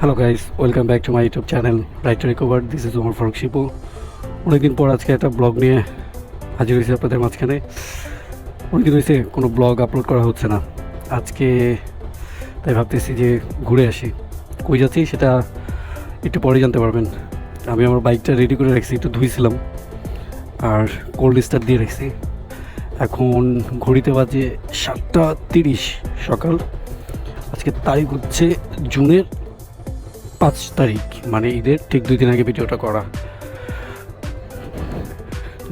Hello guys welcome back to my YouTube channel right recover this is Omar Faruk Shipu অনেকদিন পর আজকে একটা blog নিয়ে হাজির হয়েছে আপনাদের মাঝখানে। অনেকদিন হয়েছে কোনো ব্লগ আপলোড করা হচ্ছে না। আজকে তাই ভাবতেছি যে ঘুরে আসি। কই যাচ্ছি সেটা একটু পরে জানতে পারবেন। আমি আমার বাইকটা রেডি করে রাখছি, একটু ধুইছিলাম। আর কোল্ড স্টার দিয়ে রাখছি। এখন ঘড়িতে বাজে সাতটা তিরিশ সকাল। আজকে তারিখ হচ্ছে জুনের পাঁচ তারিখ মানে ঈদের ঠিক দুই দিন আগে ভিডিওটা করা।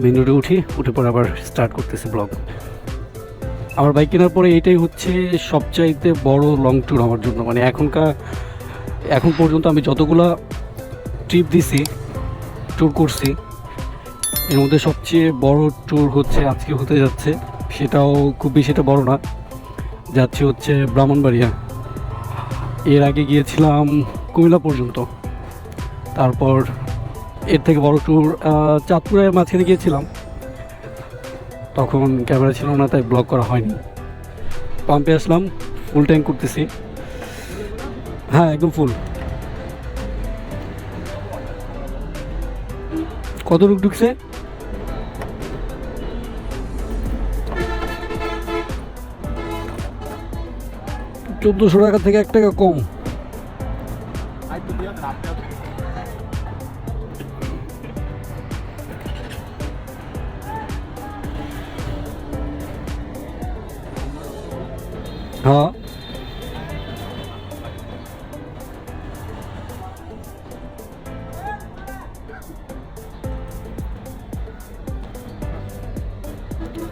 মেন রোডে উঠি, উঠে পর আবার স্টার্ট করতেছি ব্লগ আমার বাইক কেনার পরে এটাই হচ্ছে সবচাইতে বড় লং ট্যুর আমার জন্য। মানে এখনকার, এখন পর্যন্ত আমি যতগুলো ট্রিপ দিছি ট্যুর করছি, এর মধ্যে সবচেয়ে বড় ট্যুর হচ্ছে, আজকে হতে যাচ্ছে, সেটাও খুব বেশি একটা বড় না। যাচ্ছি হচ্ছে ব্রাহ্মণবাড়িয়া। এর আগে গিয়েছিলাম কুমিল্লা পর্যন্ত। তারপর এর থেকে বড় ট্যুর চাঁদপুরের মাঝখানে গিয়েছিলাম। তখন ক্যামেরা ছিল না, তাই ব্লগ করা হয়নি। পাম্পে আসলাম ফুল ট্যাঙ্ক করতেছি। হ্যাঁ একদম ফুল কত রুক ঢুকছে? চোদ্দোশো টাকা থেকে এক টাকা কম।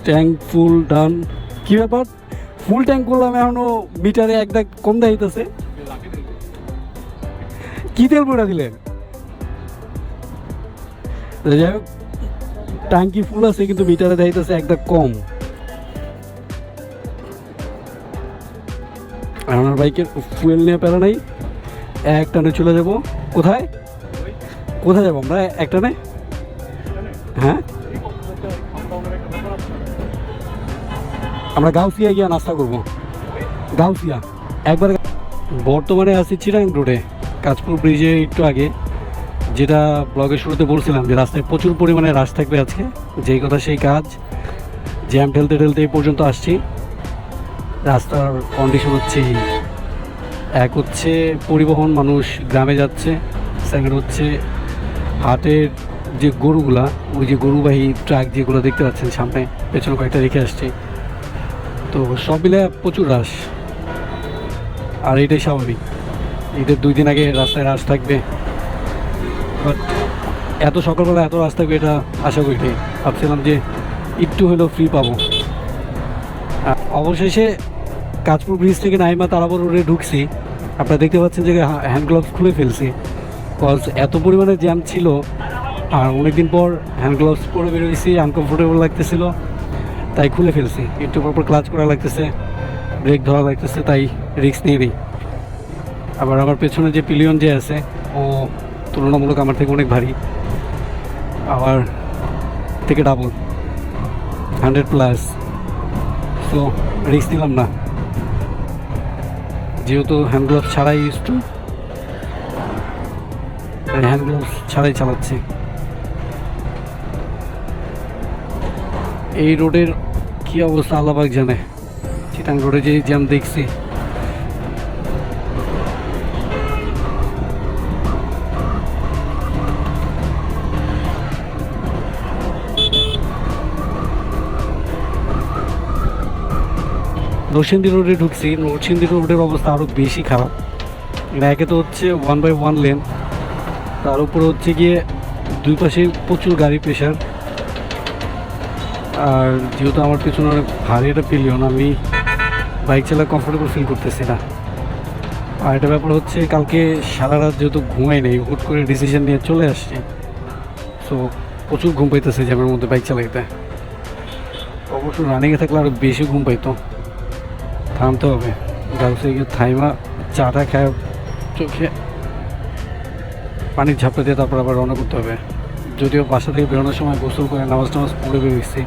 ট্যাঙ্ক ফুল ডান। কি ব্যাপার? ফুল ট্যাঙ্ক করলাম, এখনও মিটারে এক দাগ কম দেখাইতেছে। কি তেল পড়া দিলেন? যাই হোক, ট্যাঙ্কি ফুল আছে, কিন্তু মিটারে দেখাইতেছে এক দাগ কম। আমার বাইকের ফুয়েল নিয়ে প্যারা নাই। এক টানে চলে যাব। কোথায়? কোথায় যাব আমরা? এক টানে? হ্যাঁ? আমরা গাউসিয়া গিয়ে নাস্তা করব। গাউসিয়া, একবার বর্তমানে আছি চিরাং রোডে কাজপুর ব্রিজে একটু আগে, যেটা ব্লগের শুরুতে বলছিলাম যে রাস্তায় প্রচুর পরিমাণে রাশ থাকবে আজকে, যেই কথা সেই কাজ, জ্যাম ঠেলতে ঠেলতে এই পর্যন্ত আসছি। রাস্তার কন্ডিশন হচ্ছে এক হচ্ছে পরিবহন মানুষ গ্রামে যাচ্ছে সেকেন্ড হচ্ছে হাটের যে গরুগুলা, ওই যে গরুবাহী ট্রাক যেগুলো দেখতে পাচ্ছেন সামনে, পেছনে কয়েকটা রেখে আসছে। তো সব মিলে প্রচুর রাশ। আর এটাই স্বাভাবিক। ঈদের দুই দিন আগে রাস্তায় রাশ থাকবে। বাট এত সকালবেলা এত রাশ থাকবে এটা আশা করি নি। ভাবছিলাম যে একটু হলেও ফ্রি পাবো। অবশেষে কাজপুর ব্রিজ থেকে নাইমা তারাপুর রোডে ঢুকছি। আপনারা দেখতে পাচ্ছেন যে হ্যান্ড গ্লাভস খুলে ফেলছি। কজ এত পরিমাণে জ্যাম ছিল। আর অনেকদিন পর হ্যান্ড গ্লাভস পরে বেরোয়েছি আনকমফোর্টেবল লাগতেছিল। তাই খুলে ফেলছি। একটু পর ক্লাচ করা লাগতেছে ব্রেক ধরা লাগতেছে, তাই রিস্ক নিয়ে নিই আবার আমার পেছনে যে পিলিয়ন যে আছে, ও তুলনামূলক আমার থেকে অনেক ভারী। আবার থেকে double hundred plus so risk নিলাম না। যেহেতু হ্যান্ড গ্লাভস ছাড়াই ইউজ টু হ্যান্ড গ্লাভস ছাড়াই চালাচ্ছি। এই রোডের কি অবস্থা আল্লাহবাক জানে। চিটাং রোডে যে জ্যাম দেখছি। নরসিংদী রোডে ঢুকছি, নরসিংদী রোডের অবস্থা আরও বেশি খারাপ। একে তো হচ্ছে ওয়ান বাই ওয়ান লেন তার উপরে হচ্ছে গিয়ে দুই পাশে প্রচুর গাড়ি প্রেশার আর যেহেতু আমার পেছনে অনেক ভারী একটা পিলিয়ন আমি বাইক চালা কমফোর্টেবল ফিল করতেছি না। আর একটা ব্যাপার হচ্ছে, কালকে সারা রাত যেহেতু ঘুমাই নেই, হুট করে ডিসিশন নিয়ে চলে আসছি। সো প্রচুর ঘুম পাইতেছে জ্যামের মধ্যে বাইক চালাইতে। অবশ্য রানিংয়ে থাকলে আরও বেশি ঘুম পাইতো। থামতে হবে। গাউসে গিয়ে থাইমা, চাটা খায়, চোখে পানির ঝাপটা দিয়ে তারপর আবার রওনা করতে হবে। যদিও বাসা থেকে বেরোনোর সময় গোসল করে নামাজ টামাজ পড়ে বেরিয়েছি।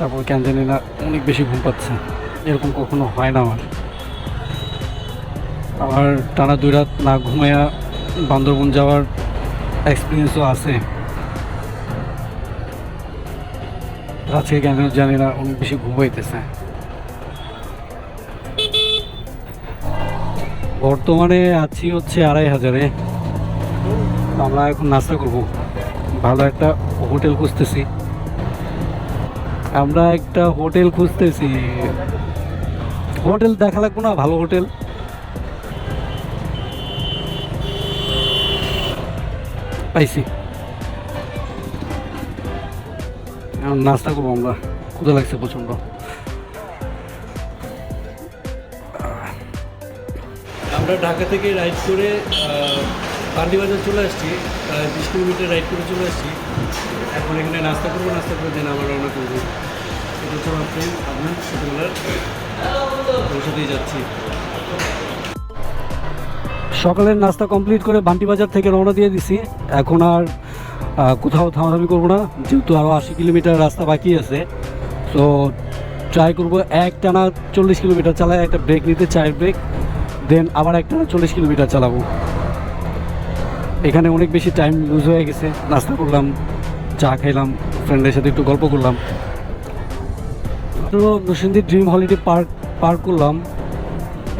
তারপর কেন জানি না অনেক বেশি ঘুম পাচ্ছে। এরকম কখনো হয় না আমার। আমার টানা দুই রাত না ঘুমায়া বান্দরবন যাওয়ার এক্সপিরিয়েন্সও আছে। আজকে কেন জানি না, অনেক বেশি ঘুমাইতেছে বর্তমানে আছি হচ্ছে আড়াই হাজারে। আমরা এখন নাস্তা করব। ভালো একটা হোটেল খুঁজতেছি। আমরা একটা হোটেল খুঁজতেছি। হোটেল দেখা লাগবো না, ভালো হোটেল। পাইছি। নাস্তা করব আমরা। ক্ষুদা লাগছে প্রচণ্ড। আমরা ঢাকা থেকে রাইড করে পান্ডিবাজার চলে আসছি বিশ কিলোমিটার রাইড করে চলে আসছি। এখন এখানে নাস্তা করব, নাস্তা করে দেন আবার রওনা করব। এটা হচ্ছে আমার ফ্রেন্ড আপনার ছোটোবেলার ওর যাচ্ছি। সকালের নাস্তা কমপ্লিট করে বান্টি বাজার থেকে রওনা দিয়ে দিছি। এখন আর কোথাও থামাথামি করব না, যেহেতু আরও আশি কিলোমিটার রাস্তা বাকি আছে। তো ট্রাই করব এক টানা চল্লিশ কিলোমিটার চালায় একটা ব্রেক নিতে, চায়ের ব্রেক দেন আবার একটা চল্লিশ কিলোমিটার চালাবো। এখানে অনেক বেশি টাইম ইউজ হয়ে গেছে, নাস্তা করলাম। চা খাইলাম ফ্রেন্ডের সাথে একটু গল্প করলাম। নসিন্দি ড্রিম হলিডে পার্ক পার্ক করলাম।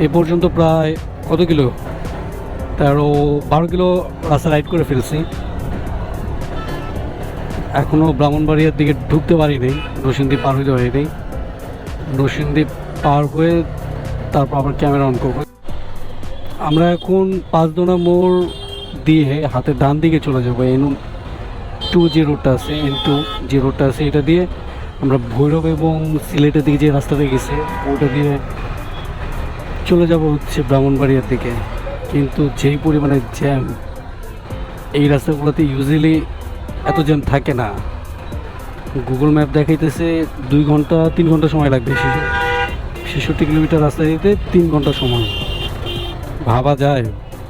এ পর্যন্ত প্রায় কত কিলো? তেরো, বারো কিলো রাস্তা রাইড করে ফেলছি। এখনও ব্রাহ্মণবাড়িয়ার দিকে ঢুকতে পারিনি নসিন্দি পার হইতে পারিনি। নসিন্দি পার হয়ে তারপর আবার ক্যামেরা অন করব। আমরা এখন পাঁচদোনা মোড় দিয়ে হাতের ডান দিকে চলে যাব এন টু যে রোডটা আছে এন টু যে রোডটা আছে এটা দিয়ে আমরা ভৈরব এবং সিলেটের দিকে যে রাস্তাটা গেছে, ওটা দিয়ে চলে যাব হচ্ছে ব্রাহ্মণবাড়িয়ার দিকে। কিন্তু যেই পরিমাণে জ্যাম এই রাস্তাগুলোতে ইউজুয়ালি এত জ্যাম থাকে না। গুগল ম্যাপ দেখাইতেছে দুই ঘণ্টা, তিন ঘণ্টা সময় লাগবে ছেষট্টি কিলোমিটার রাস্তা যেতে তিন ঘণ্টা সময়। ভাবা যায়,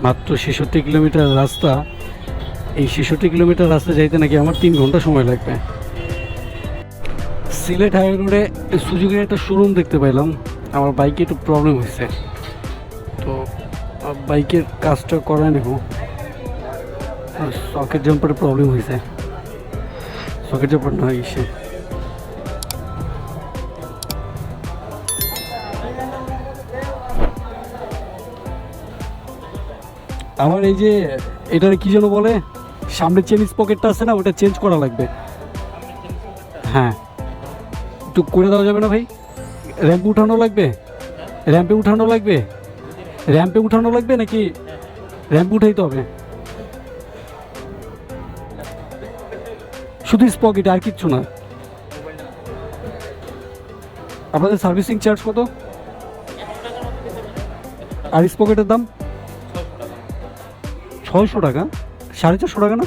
মাত্র ছেষট্টি কিলোমিটার রাস্তা এই ছেষট্টি কিলোমিটার রাস্তা যাইতে নাকি আমার তিন ঘণ্টা সময় লাগবে। সিলেট হাই রোডে সুযোগের একটা শোরুম দেখতে পাইলাম। আমার বাইকে একটু প্রবলেম হয়েছে। তো বাইকের কাজটা করায় নেব। সকেট জাম্পারে প্রবলেম হয়েছে। সকেট জাম্পার না ইসে আমার এই যে, এটার কি যেন বলে? সামনের চেনিস পকেটটা আছে না, ওটা চেঞ্জ করা লাগবে। হ্যাঁ। একটু করে দেওয়া যাবে না ভাই? র্যাম্পে উঠানো লাগবে? র্যাম্পে উঠানো লাগবে? র্যাম্পে উঠানো লাগবে নাকি র্যাম্প উঠাইতে হবে? শুধু স্পকেট আর কিচ্ছু না। আপনাদের সার্ভিসিং চার্জ কত? আর স্পকেটের দাম? ছয়শো টাকা। সাড়ে চারশো টাকা না?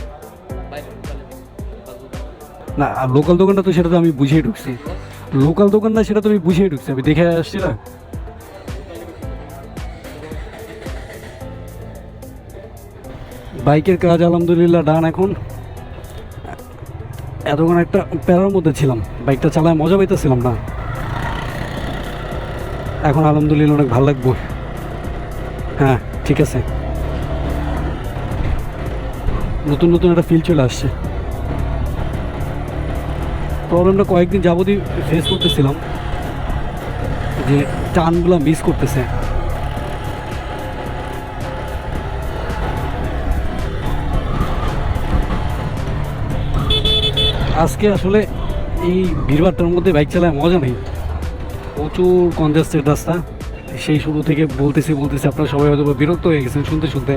না লোকাল দোকানটা তো সেটা তো আমি বুঝিয়ে ঢুকছি। লোকাল দোকানটা সেটা তো আমি বুঝিয়ে ঢুকছি, আমি দেখে আসছি না। বাইকের কাজ আলহামদুলিল্লাহ ডান এখন। এতক্ষণ একটা প্যারার মধ্যে ছিলাম, বাইকটা চালায় মজা পাইতেছিলাম না। এখন আলহামদুলিল্লাহ অনেক ভালো লাগবো। হ্যাঁ ঠিক আছে। নতুন নতুন একটা ফিল চলে আসছে। প্রবলেমটা কয়েকদিন যাবতই ফেস করতেছিলাম যে টানগুলো মিস করতেছে। আজকে আসলে এই ভিড়ভাড়টার মধ্যে বাইক চালায় মজা নেই। প্রচুর কনজাস্টেড রাস্তা। সেই শুরু থেকে বলতেছি বলতেছি, আপনারা সবাই হয়তো বিরক্ত হয়ে গেছেন শুনতে শুনতে।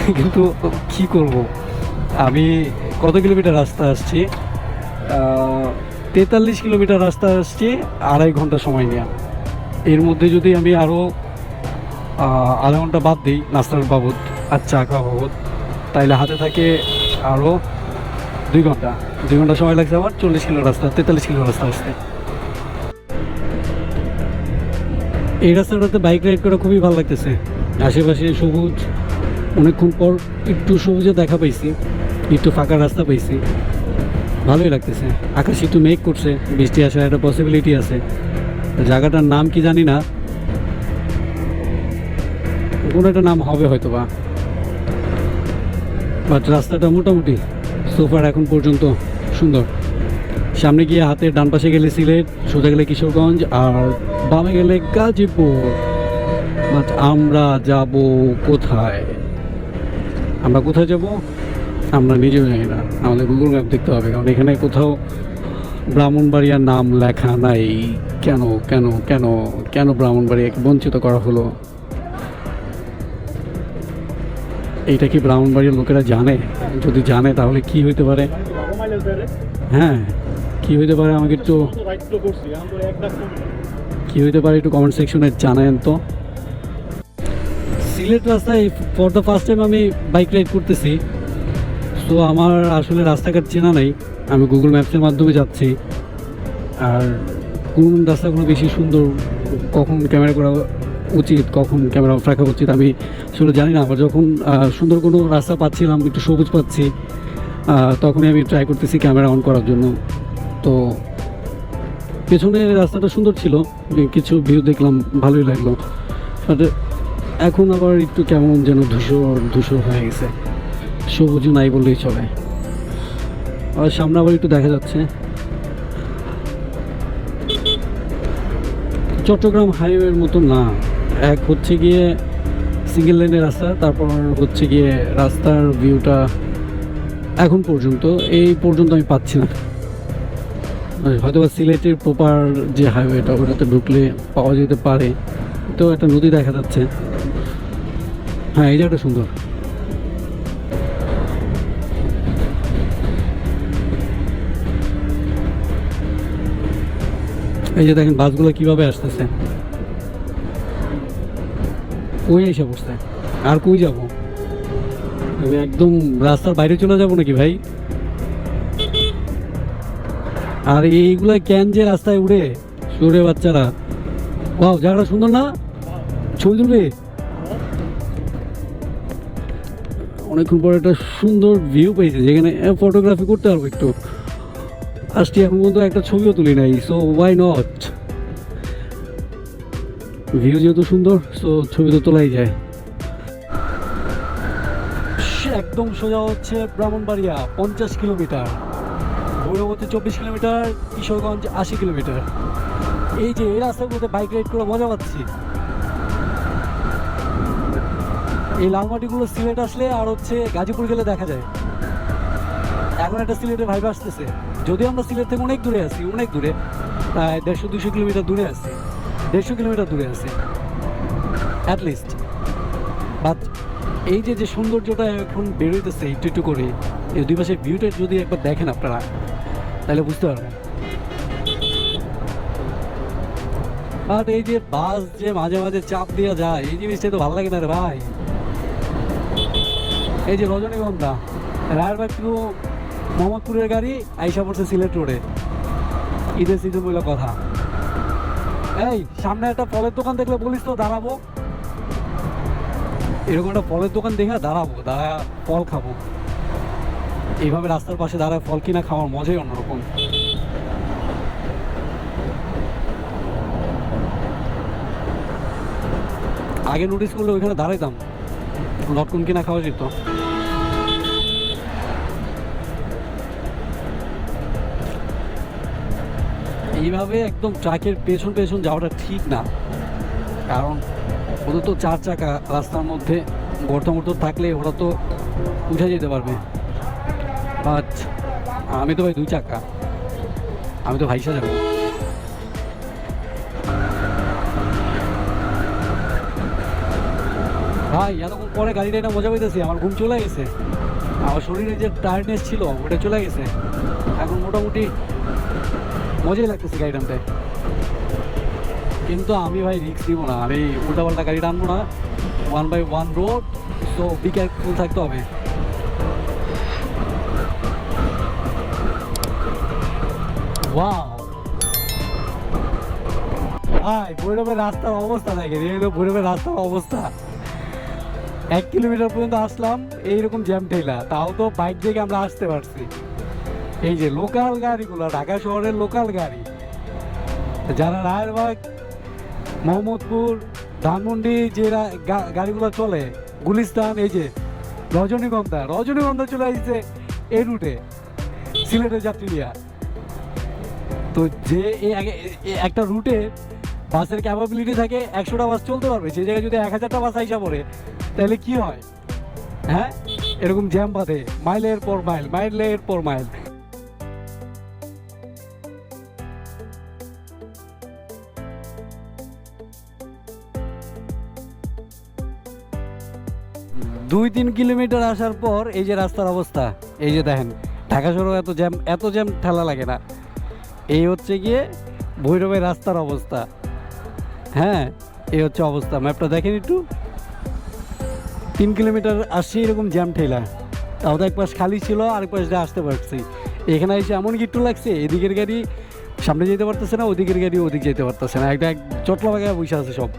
কিন্তু কি করব? আমি কত কিলোমিটার রাস্তা আসছি? তেতাল্লিশ কিলোমিটার রাস্তা আসছি, আড়াই ঘণ্টা সময় নেওয়া এর মধ্যে যদি আমি আরও আধা ঘণ্টা বাদ দিই নাস্তার বাবদ আর চা খাওয়া বাবদ, তাইলে হাতে থাকে আরও দুই ঘণ্টা। দুই ঘণ্টা সময় লাগছে আমার চল্লিশ কিলো রাস্তা, তেতাল্লিশ কিলো রাস্তা আসতে। এই রাস্তাটাতে বাইক রাইড করা খুবই ভালো লাগতেছে। আশেপাশে সবুজ অনেকক্ষণ পর একটু সবুজে দেখা পাইছি, একটু ফাঁকা রাস্তা পাইছি। ভালোই লাগতেছে। আকাশ একটু মেঘ করছে, বৃষ্টি আসার একটা পসিবিলিটি আছে। জায়গাটার নাম কি জানি না। কোনো একটা নাম হবে হয়তো বা বাট রাস্তাটা মোটামুটি সোফার এখন পর্যন্ত সুন্দর। সামনে গিয়ে হাতে ডান পাশে গেলে সিলেট, সোজা গেলে কিশোরগঞ্জ, আর বামে গেলে গাজীপুর। বাট আমরা যাব কোথায়? আমরা কোথায় যাব? আমরা নিজেও জানি না। আমাদের গুগল ম্যাপ দেখতে হবে কারণ এখানে কোথাও ব্রাহ্মণবাড়িয়ার নাম লেখা নাই। কেন কেন কেন কেন ব্রাহ্মণবাড়িয়াকে বঞ্চিত করা হলো? এইটা কি ব্রাহ্মণবাড়িয়ার লোকেরা জানে? যদি জানে তাহলে কি হইতে পারে? হ্যাঁ কি হইতে পারে আমাকে একটু কি হইতে পারে একটু কমেন্ট সেকশনে জানায়েন তো। সিলেট রাস্তায় ফর দ্য ফার্স্ট টাইম আমি বাইক রাইড করতেছি। তো আমার আসলে রাস্তাঘাট চেনা নেই। আমি গুগল ম্যাপসের মাধ্যমে যাচ্ছি। আর কোন রাস্তাগুলো বেশি সুন্দর, কখন ক্যামেরা করা উচিত, কখন ক্যামেরা অফ রাখা উচিত, আমি আসলে জানি না। আবার যখন সুন্দর কোনো রাস্তা পাচ্ছিলাম, একটু সবুজ পাচ্ছি তখনই আমি ট্রাই করতেছি ক্যামেরা অন করার জন্য। তো পেছনে রাস্তাটা সুন্দর ছিল, কিছু ভিউ দেখলাম, ভালোই লাগল। এখন আবার একটু কেমন যেন ধূসর ধূসর হয়ে গেছে। সবুজ নাই বললেই চলে। আর সামনে আবার একটু দেখা যাচ্ছে। চট্টগ্রাম হাইওয়ের মতো না। এক হচ্ছে গিয়ে সিঙ্গেল লেনের রাস্তা, তারপর হচ্ছে গিয়ে রাস্তার ভিউটা এখন পর্যন্ত, এই পর্যন্ত আমি পাচ্ছি না। হয়তো বা সিলেটের প্রপার যে হাইওয়েটা ওটাতে ঢুকলে পাওয়া যেতে পারে। তো একটা নদী দেখা যাচ্ছে। হ্যাঁ এই জায়গাটা সুন্দর। এই যে দেখেন, বাসগুলো কীভাবে আসতেছে। কই এসে বসছে। আর কই যাব? আমি একদম রাস্তার বাইরে চলে যাব নাকি ভাই? আর এইগুলা ক্যান যে রাস্তায় উড়ে? সুরে বাচ্চারা। বাহ জায়গাটা সুন্দর না? ছবি তুলবে? অনেকক্ষণ পরে একটা সুন্দর ভিউ পেয়েছে যেখানে ফটোগ্রাফি করতে পারব একটু। আসছি এখন পর্যন্ত একটা ছবিও তুলি নাই সো ওয়াই নট ভিউ যেহেতু সুন্দর সো ছবি তো তোলাই যায়। একদম সোজা হচ্ছে ব্রাহ্মণবাড়িয়া, পঞ্চাশ কিলোমিটার। ভৈরব হচ্ছে চব্বিশ কিলোমিটার, কিশোরগঞ্জ আশি কিলোমিটার। এই যে, এই রাস্তাগুলোতে বাইক রাইড করে মজা পাচ্ছি। এই লালমাটিগুলো সিলেট আসলে আর হচ্ছে গাজীপুর গেলে দেখা যায়। এখন একটা সিলেটের ভাইব আসতেছে। যদি আমরা সিলেট থেকে অনেক দূরে আছি, অনেক দূরে। প্রায় দেড়শো দুশো কিলোমিটার দূরে আছি। দেড়শো কিলোমিটার দূরে আছি। অ্যাটলিস্ট বাট এই যে যে সৌন্দর্যটা এখন বেরোইতেছে একটু একটু করে, এই দুই পাশের ভিউটা যদি একবার দেখেন আপনারা, তাহলে বুঝতে পারবেন। বাট এই যে বাস যে মাঝে মাঝে চাপ দিয়ে যায়, এই জিনিসটা তো ভালো লাগে না রে ভাই। এই যে রজনীগন্ধা রায়েরবাগ টু মোহাম্মদপুরের গাড়ি আইসা পড়ছে সিলেট রোডে। ঈদের সিজন বলে কথা। এই, সামনে একটা ফলের দোকান দেখলে বলিস তো, দাঁড়াবো। এরকম একটা ফলের দোকান দেখে দাঁড়াবো দাঁড়া ফল খাব। এইভাবে রাস্তার পাশে দাঁড়ায় ফল কিনা খাওয়ার মজাই অন্যরকম। আগে নোটিস করলে ওইখানে দাঁড়াইতাম। লটকন কিনা খাওয়া যেত। এইভাবে একদম ট্রাকের পেছন পেছন যাওয়াটা ঠিক না। কারণ ওদের তো চার চাকা রাস্তার মধ্যে গর্ত মর্ত থাকলে ওরা তো উঠে যেতে পারবে। বাট আমি তো ভাই দুই চাকা। আমি তো ভাইসা যাব। ভাই, এতক্ষণ পরে গাড়িটা এটা মজা পাইতেছি। আমার ঘুম চলে গেছে। আমার শরীরে যে টায়ার্ডনেস ছিল, ওটা চলে গেছে। এখন মোটামুটি মজাই লাগতেছে গাড়ি টানতে। কিন্তু আমি ভাই রিক্স দিব না। আমি উল্টাপাল্টা গাড়ি টানবো না। ওয়ান বাই ওয়ান রোড তো বি কেয়ারফুল থাকতে হবে। ওয়াও ভাই, ভৈরবের রাস্তার অবস্থা দেখে ভৈরবের রাস্তার অবস্থা। এক কিলোমিটার পর্যন্ত আসলাম, এইরকম জ্যাম ঠেলা। তাও তো বাইক থেকে আমরা আসতে পারছি। এই যে লোকাল গাড়িগুলো, ঢাকা শহরের লোকাল গাড়ি, যারা রায়েরবাগ মোহাম্মদপুর, ধানমন্ডি যে গাড়িগুলো চলে, গুলিস্তান, এই যে রজনীগন্ধা রজনীগন্ধা চলে আসছে এই রুটে সিলেটের যাত্রীরা। তো যে একটা রুটে বাসের ক্যাপাবিলিটি থাকে, একশোটা বাস চলতে পারবে, সেই জায়গায় যদি এক হাজারটা বাস আইসা পড়ে, তাহলে কি হয়? হ্যাঁ? এরকম জ্যাম বাঁধে মাইলের পর মাইল মাইলের পর মাইল দুই তিন কিলোমিটার আসার পর এই যে রাস্তার অবস্থা, এই যে দেখেন, ঢাকা শহরে এত জ্যাম এত জ্যাম ঠেলা লাগে না। এই হচ্ছে গিয়ে ভৈরবের রাস্তার অবস্থা। হ্যাঁ এই হচ্ছে অবস্থা। ম্যাপটা দেখেন একটু। তিন কিলোমিটার আসছি এরকম জ্যাম ঠেলা। তাও তো এক পাশ খালি ছিল, আরেক পাশ দিয়ে আসতে পারছি। এখানে এসে এমন গিট্টু লাগছে, এদিকের গাড়ি সামনে যেতে পারতেছে না, ওদিকের গাড়ি ওদিক যেতে পারতেছে না। একটা এক চটলা বাগায় বসে আছে সব।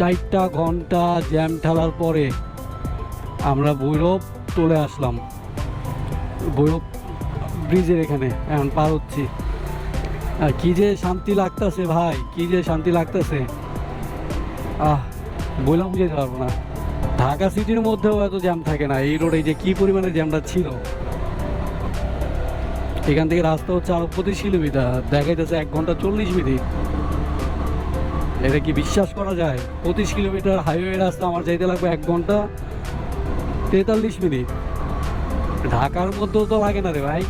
চারটা ঘণ্টা জ্যাম ঠেলার পরে আমরা ভৈরব চলে আসলাম। ভৈরব ব্রিজের এখানে, এখন পার হচ্ছি। আর কি যে শান্তি লাগতেছে ভাই, কি যে শান্তি লাগতেছে। আহ বললাম বুঝাইতে পারব না। ঢাকা সিটির মধ্যেও এত জ্যাম থাকে না, এই রোডে যে কি পরিমাণে জ্যামটা ছিল। এখান থেকে রাস্তা হচ্ছে আরও পঁচিশ কিলোমিটার দেখা যাচ্ছে এক ঘণ্টা চল্লিশ মিনিট। এটা কি বিশ্বাস করা যায়? পঁচিশ কিলোমিটার হাইওয়ে রাস্তা আমার যাইতে লাগবে এক ঘণ্টা? তেতাল্লিশ মিনিট। ঢাকার মধ্যেও তো লাগে না রে ভাই।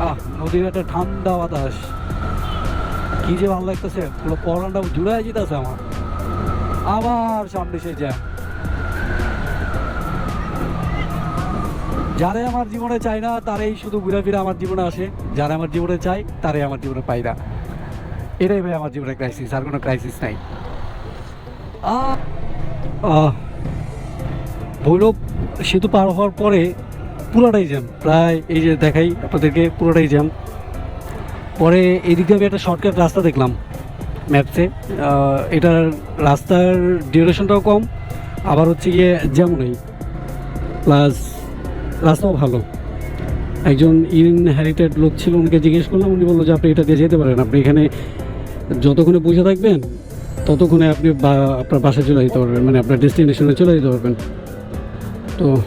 আহ, নদীর একটা ঠান্ডা বাতাস। কি যে ভালো লাগতেছে, পুরো পরানটা জুড়ে যেতেছে আমার। আবার সামনে সে জ্যাম যারে আমার জীবনে চাই না, তারাই শুধু ঘুরে ফিরে আমার জীবনে আসে। যারা আমার জীবনে চাই তারাই আমার জীবনে পাই না। এটাই ভাই আমার জীবনে ক্রাইসিস আর কোনো ক্রাইসিস নাই। ভৈরব সেতু পার হওয়ার পরে পুরোটাই জ্যাম প্রায় এই যে দেখাই আপনাদেরকে, পুরোটাই জ্যাম পরে এদিক আমি একটা শর্টকাট রাস্তা দেখলাম ম্যাপসে এটার রাস্তার ডিউরেশনটাও কম, আবার হচ্ছে গিয়ে জ্যামও প্লাস রাস্তাও ভালো। একজন ইনহেরিটেড লোক ছিল, উনিকে জিজ্ঞেস করলাম, উনি বলল যে আপনি এটা দিয়ে যেতে পারেন। আপনি এখানে যতক্ষণে পৌঁছে থাকবেন, ততক্ষণে আপনি বা- আপনার বাসায় চলে যেতে পারবেন মানে আপনার ডেস্টিনেশনে চলে যেতে পারবেন। তো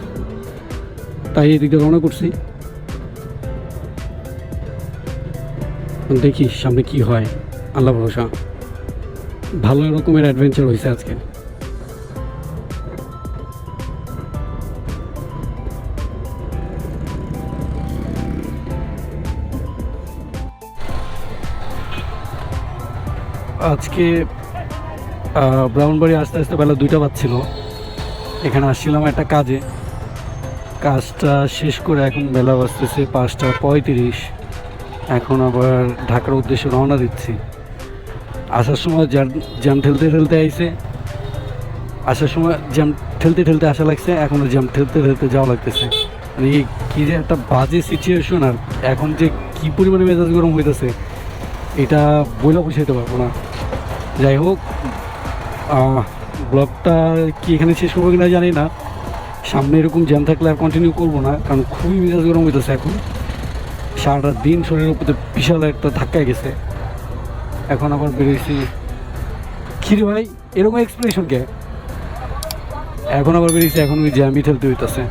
তাই এদিকে রওনা করছি। দেখি সামনে কি হয়। আল্লাহ ভরসা। ভালো রকমের অ্যাডভেঞ্চার হয়েছে আজকে। আজকে ব্রাউনবাড়ি আস্তে আস্তে বেলা দুইটা বাজছিল। এখানে আসছিলাম একটা কাজে। কাজটা শেষ করে এখন বেলা বাজতেছে পাঁচটা পঁয়ত্রিশ। এখন আবার ঢাকার উদ্দেশ্যে রওনা দিচ্ছি। আসার সময় জ্যাম জ্যাম ঠেলতে ঠেলতে আইছে। আসার সময় জ্যাম ঠেলতে ঠেলতে আসা লাগছে এখনও জ্যাম ঠেলতে ঠেলতে যাওয়া লাগতেছে। মানে কী যে একটা বাজে সিচুয়েশন আর এখন যে কী পরিমাণে মেজাজ গরম হইতেছে, এটা বইলা বুঝাইতে পারব না। যাই হোক ব্লগটা কি এখানে শেষ করব কিনা জানি না। সামনে এরকম জ্যাম থাকলে আর কন্টিনিউ করব না, কারণ খুবই মেজাজ গরম হইতেছে এখন। সারাটা দিন শরীরের উপরে বিশাল একটা ধাক্কায় গেছে। এখন আবার বেরিয়েছি। খিরে ভাই, এরকম এক্সপ্রেশন কে? এখন আবার বেরিয়েছি, এখন ওই জ্যামই ঠেলতে হইতেছে।